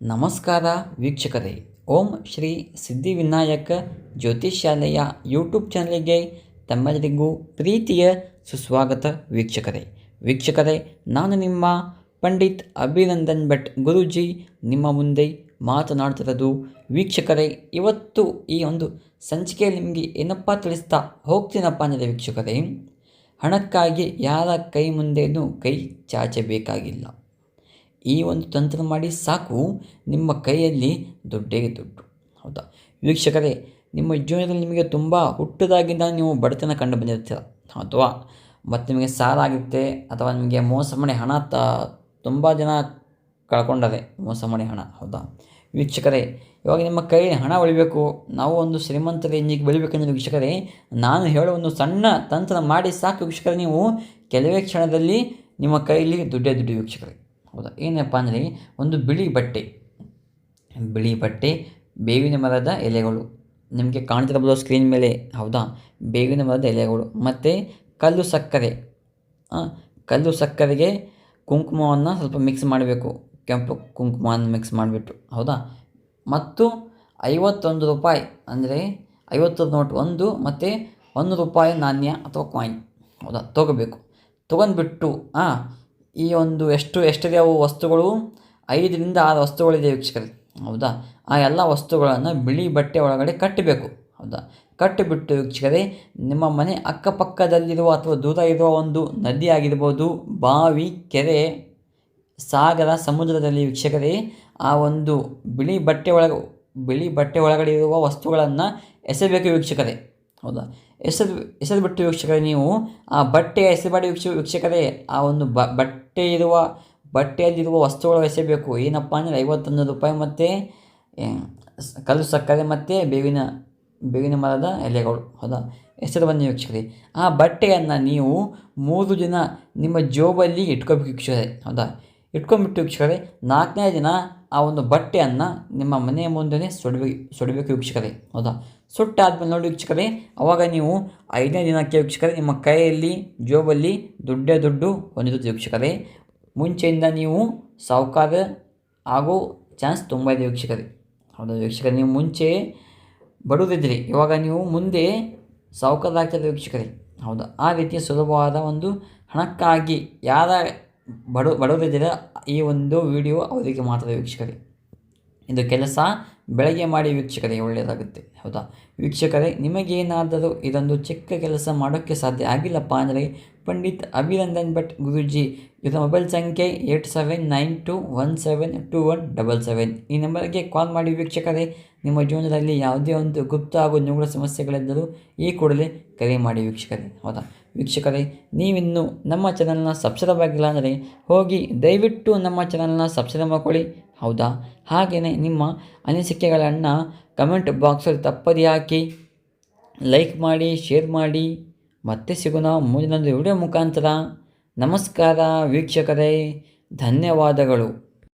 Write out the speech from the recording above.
ನಮಸ್ಕಾರ ವೀಕ್ಷಕರೇ. ಓಂ ಶ್ರೀ ಸಿದ್ಧಿವಿನಾಯಕ ಜ್ಯೋತಿಷ್ಯಾಲಯ ಯೂಟ್ಯೂಬ್ ಚಾನಲಿಗೆ ತಮ್ಮೆಲ್ಲರಿಗೂ ಪ್ರೀತಿಯ ಸುಸ್ವಾಗತ ವೀಕ್ಷಕರೇ. ವೀಕ್ಷಕರೇ, ನಾನು ನಿಮ್ಮ ಪಂಡಿತ್ ಅಭಿನಂದನ್ ಭಟ್ ಗುರುಜಿ. ನಿಮ್ಮ ಮುಂದೆ ಮಾತನಾಡ್ತಿರೋದು ವೀಕ್ಷಕರೇ, ಇವತ್ತು ಈ ಒಂದು ಸಂಚಿಕೆಯಲ್ಲಿ ನಿಮಗೆ ಏನಪ್ಪ ತಿಳಿಸ್ತಾ ಹೋಗ್ತೀನಪ್ಪ ಅಂದರೆ ವೀಕ್ಷಕರೇ, ಹಣಕ್ಕಾಗಿ ಯಾರ ಕೈ ಮುಂದೆಯೂ ಕೈ ಚಾಚಬೇಕಾಗಿಲ್ಲ. ಈ ಒಂದು ತಂತ್ರ ಮಾಡಿ ಸಾಕು, ನಿಮ್ಮ ಕೈಯಲ್ಲಿ ದುಡ್ಡೇ ದುಡ್ಡು. ಹೌದಾ? ವೀಕ್ಷಕರೇ, ನಿಮ್ಮ ಜೀವನದಲ್ಲಿ ನಿಮಗೆ ತುಂಬ ಹುಟ್ಟದಾಗಿಂದ ನೀವು ಬಡತನ ಕಂಡು ಬಂದಿರ್ತೀರ ಅಥವಾ ಮತ್ತು ನಿಮಗೆ ಸಾಲ ಆಗುತ್ತೆ ಅಥವಾ ನಿಮಗೆ ಮೋಸ ಮಾಡಿ ಹಣ ತ, ತುಂಬ ಜನ ಕಳ್ಕೊಂಡರೆ ಮೋಸ ಮಾಡಿ ಹಣ, ಹೌದಾ? ವೀಕ್ಷಕರೇ, ಇವಾಗ ನಿಮ್ಮ ಕೈ ಹಣ ಉಳಿಬೇಕು, ನಾವು ಒಂದು ಶ್ರೀಮಂತ ರೇಂಜಿಗೆ ಬೆಳಿಬೇಕಂದ್ರೆ ವೀಕ್ಷಕರೇ, ನಾನು ಹೇಳೋ ಒಂದು ಸಣ್ಣ ತಂತ್ರ ಮಾಡಿ ಸಾಕು ವೀಕ್ಷಕರೇ ನೀವು, ಕೆಲವೇ ಕ್ಷಣದಲ್ಲಿ ನಿಮ್ಮ ಕೈಯಲ್ಲಿ ದುಡ್ಡೇ ದುಡ್ಡು ವೀಕ್ಷಕರೇ. ಹೌದಾ? ಏನಪ್ಪ ಅಂದರೆ ಒಂದು ಬಿಳಿ ಬಟ್ಟೆ. ಬಿಳಿ ಬಟ್ಟೆ, ಬೇವಿನ ಮರದ ಎಲೆಗಳು. ನಿಮಗೆ ಕಾಣ್ತಿರಬಹುದು ಸ್ಕ್ರೀನ್ ಮೇಲೆ, ಹೌದಾ? ಬೇವಿನ ಮರದ ಎಲೆಗಳು. ಮತ್ತು ಕಲ್ಲು ಸಕ್ಕರೆ. ಕಲ್ಲು ಸಕ್ಕರೆಗೆ ಕುಂಕುಮವನ್ನು ಸ್ವಲ್ಪ ಮಿಕ್ಸ್ ಮಾಡಬೇಕು. ಕೆಂಪು ಕುಂಕುಮವನ್ನು ಮಿಕ್ಸ್ ಮಾಡಿಬಿಟ್ಟು, ಹೌದಾ? ಮತ್ತು ಐವತ್ತೊಂದು ರೂಪಾಯಿ ಅಂದರೆ ಐವತ್ತು ನೋಟ್ ಒಂದು ಮತ್ತು ಒಂದು ರೂಪಾಯಿ ನಾಣ್ಯ ಅಥವಾ ಕಾಯಿನ್ ಹೌದಾ? ತೊಗೋಬೇಕು. ತೊಗೊಂಡ್ಬಿಟ್ಟು ಹಾಂ ಈ ಒಂದು ಎಷ್ಟು, ಎಷ್ಟಿದೆ ಅವು ವಸ್ತುಗಳು? ಐದರಿಂದ ಆರು ವಸ್ತುಗಳಿದೆ ವೀಕ್ಷಕರೇ. ಹೌದಾ? ಆ ಎಲ್ಲ ವಸ್ತುಗಳನ್ನು ಬಿಳಿ ಬಟ್ಟೆ ಒಳಗಡೆ ಕಟ್ಟಬೇಕು. ಹೌದಾ? ಕಟ್ಟಿಬಿಟ್ಟು ವೀಕ್ಷಕರೇ, ನಿಮ್ಮ ಮನೆ ಅಕ್ಕಪಕ್ಕದಲ್ಲಿರುವ ಅಥವಾ ದೂರ ಇರುವ ಒಂದು ನದಿ ಆಗಿರ್ಬೋದು ಬಾವಿ, ಕೆರೆ, ಸಾಗರ, ಸಮುದ್ರದಲ್ಲಿ ವೀಕ್ಷಕರೇ, ಆ ಒಂದು ಬಿಳಿ ಬಟ್ಟೆ ಒಳಗೆ, ಬಿಳಿ ಬಟ್ಟೆ ಒಳಗಡೆ ಇರುವ ವಸ್ತುಗಳನ್ನು ಎಸೆಬೇಕು ವೀಕ್ಷಕರೇ. ಹೌದಾ? ಎಸೆದು ಹೆಸರು ಬಿಟ್ಟು ವೀಕ್ಷಕರೇ, ನೀವು ಆ ಬಟ್ಟೆಯ ಎಸೆಬಾಡಿ ವೀಕ್ಷ, ವೀಕ್ಷಕರೇ, ಆ ಒಂದು ಬ, ಬಟ್ಟೆ ಇರುವ, ಬಟ್ಟೆಯಲ್ಲಿರುವ ವಸ್ತುಗಳು ಎಸೆಬೇಕು ಏನಪ್ಪ ಅಂದರೆ ಐವತ್ತೊಂದು ರೂಪಾಯಿ ಮತ್ತು ಕಲ್ಲು ಸಕ್ಕರೆ ಮತ್ತು ಬೇವಿನ ಬೇವಿನ ಮರದ ಎಲೆಗಳು. ಹೌದಾ? ಹೆಸರು ಬನ್ನಿ ವೀಕ್ಷಕರೇ. ಆ ಬಟ್ಟೆಯನ್ನು ನೀವು ಮೂರು ದಿನ ನಿಮ್ಮ ಜೋಬಲ್ಲಿ ಇಟ್ಕೋಬೇಕು ವೀಕ್ಷಕರೇ. ಹೌದಾ? ಇಟ್ಕೊಂಡ್ಬಿಟ್ಟು ವೀಕ್ಷಕರೇ, ನಾಲ್ಕನೇ ದಿನ ಆ ಒಂದು ಬಟ್ಟೆಯನ್ನು ನಿಮ್ಮ ಮನೆಯ ಮುಂದೆ ಸುಡಬೇಕು ಸುಡಬೇಕು ವೀಕ್ಷಕರೇ, ಹೌದಾ? ಸುಟ್ಟಾದ್ಮೇಲೆ ನೋಡಿ ವೀಕ್ಷಕರೇ, ಅವಾಗ ನೀವು ಐದನೇ ದಿನಕ್ಕೆ ವೀಕ್ಷಕರೇ, ನಿಮ್ಮ ಕೈಯಲ್ಲಿ ಜೋಬಲ್ಲಿ ದುಡ್ಡೇ ದುಡ್ಡು ಹೊಂದಿರುತ್ತೆ ವೀಕ್ಷಕರೇ. ಮುಂಚೆಯಿಂದ ನೀವು ಸಾಹುಕಾರ ಆಗೋ ಚಾನ್ಸ್ ತುಂಬ ಇದೆ ವೀಕ್ಷಕರೇ. ಹೌದಾ ವೀಕ್ಷಕರೇ? ನೀವು ಮುಂಚೆ ಬಡವರಿದ್ರಿ ಇವಾಗ ನೀವು ಮುಂದೆ ಸಾಹುಕಾರರಾಗ್ತದೆ ವೀಕ್ಷಕರೇ. ಹೌದಾ? ಆ ರೀತಿಯ ಸುಲಭವಾದ ಒಂದು ಹಣಕ್ಕಾಗಿ ಯಾರ ಬಡ, ಬಡವರಿದ್ದರೆ ಈ ಒಂದು ವಿಡಿಯೋ ಅವರಿಗೆ ಮಾತ್ರ ವೀಕ್ಷಕರೇ. ಇದು ಕೆಲಸ ಬೆಳಗ್ಗೆ ಮಾಡಿ ವೀಕ್ಷಕರಿಗೆ ಒಳ್ಳೆಯದಾಗುತ್ತೆ, ಹೌದಾ? ವೀಕ್ಷಕರೇ, ನಿಮಗೇನಾದರೂ ಇದೊಂದು ಚಿಕ್ಕ ಕೆಲಸ ಮಾಡೋಕ್ಕೆ ಸಾಧ್ಯ ಆಗಿಲ್ಲಪ್ಪ ಅಂದರೆ ಪಂಡಿತ್ ಅಭಿನಂದನ್ ಭಟ್ ಗುರುಜಿ ಇದರ ಮೊಬೈಲ್ ಸಂಖ್ಯೆ eight seven nine two one seven two one double seven. ಈ ನಂಬರ್ಗೆ ಕಾಲ್ ಮಾಡಿ ವೀಕ್ಷಕರೇ ನಿಮ್ಮ ಜೀವನದಲ್ಲಿ ಯಾವುದೇ ಒಂದು ಗುಪ್ತ ಹಾಗೂ ನಿಗೂಢ ಸಮಸ್ಯೆಗಳಿದ್ದರೂ ಈ ಕೂಡಲೇ ಕರೆ ಮಾಡಿ ವೀಕ್ಷಕರೇ. ಹೌದಾ? ವೀಕ್ಷಕರೇ, ನೀವಿನ್ನೂ ನಮ್ಮ ಚಾನಲ್ನ ಸಬ್ಸ್ಕ್ರೈಬ್ ಆಗಿಲ್ಲ ಅಂದರೆ ಹೋಗಿ ದಯವಿಟ್ಟು ನಮ್ಮ ಚಾನಲ್ನ ಸಬ್ಸ್ಕ್ರೈಬ್ ಮಾಡ್ಕೊಳ್ಳಿ. ಹೌದಾ? ಹಾಗೆಯೇ ನಿಮ್ಮ ಅನಿಸಿಕೆಗಳನ್ನು ಕಮೆಂಟ್ ಬಾಕ್ಸಲ್ಲಿ ತಪ್ಪದೇ ಹಾಕಿ ಲೈಕ್ ಮಾಡಿ, ಶೇರ್ ಮಾಡಿ. ಮತ್ತೆ ಸಿಗೋಣ ಮುಂದಿನೊಂದು ವಿಡಿಯೋ ಮುಖಾಂತರ. ನಮಸ್ಕಾರ ವೀಕ್ಷಕರೇ, ಧನ್ಯವಾದಗಳು.